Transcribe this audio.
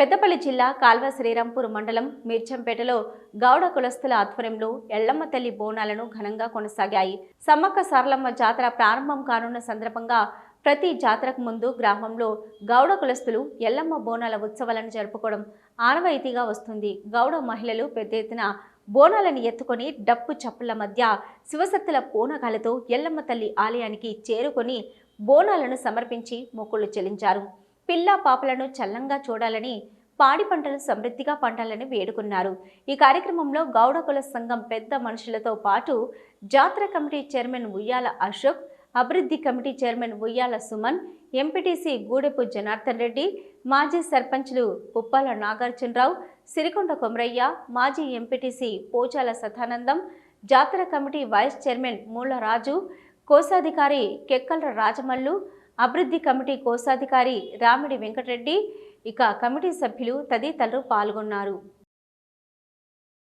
పెద్దపల్లి జిల్లా కాల్వ శ్రీరాంపూర్ మండలం మీర్చంపేటలో గౌడ కులస్తుల ఆధ్వర్యంలో ఎల్లమ్మ తల్లి బోనాలను ఘనంగా కొనసాగాయి. సమ్మక్క సారలమ్మ జాతర ప్రారంభం కానున్న సందర్భంగా ప్రతి జాతరకు ముందు గ్రామంలో గౌడ కులస్తులు ఎల్లమ్మ బోనాల ఉత్సవాలను జరుపుకోవడం ఆనవాయితీగా వస్తుంది. గౌడ మహిళలు పెద్ద ఎత్తున బోనాలను ఎత్తుకొని డప్పు చప్పుల మధ్య శివసత్తుల పూనకాలతో ఎల్లమ్మ తల్లి ఆలయానికి చేరుకొని బోనాలను సమర్పించి మొక్కులు చెల్లించారు. పిల్ల పాపలను చల్లంగా చూడాలని పాడి పంటలు సమృద్ధిగా పండాలని వేడుకున్నారు. ఈ కార్యక్రమంలో గౌడ కుల సంఘం పెద్ద మనుషులతో పాటు జాతర కమిటీ చైర్మన్ ఉయ్యాల అశోక్ అభివృద్ధి committee chairman Uyyala Suman MPTC Gudepu Janardhan Reddy మాజీ సర్పంచ్లు పుప్పాల నాగార్జునరావు సిరికొండ కొమరయ్య మాజీ ఎంపీటీసీ పోచాల సదానందం జాతర కమిటీ వైస్ చైర్మన్ మూలరాజు కోశాధికారి కెక్కల రాజమల్లు అభివృద్ధి కమిటీ కోశాధికారి రామిడి వెంకటరెడ్డి ఇక కమిటీ సభ్యులు తదితరులు పాల్గొన్నారు.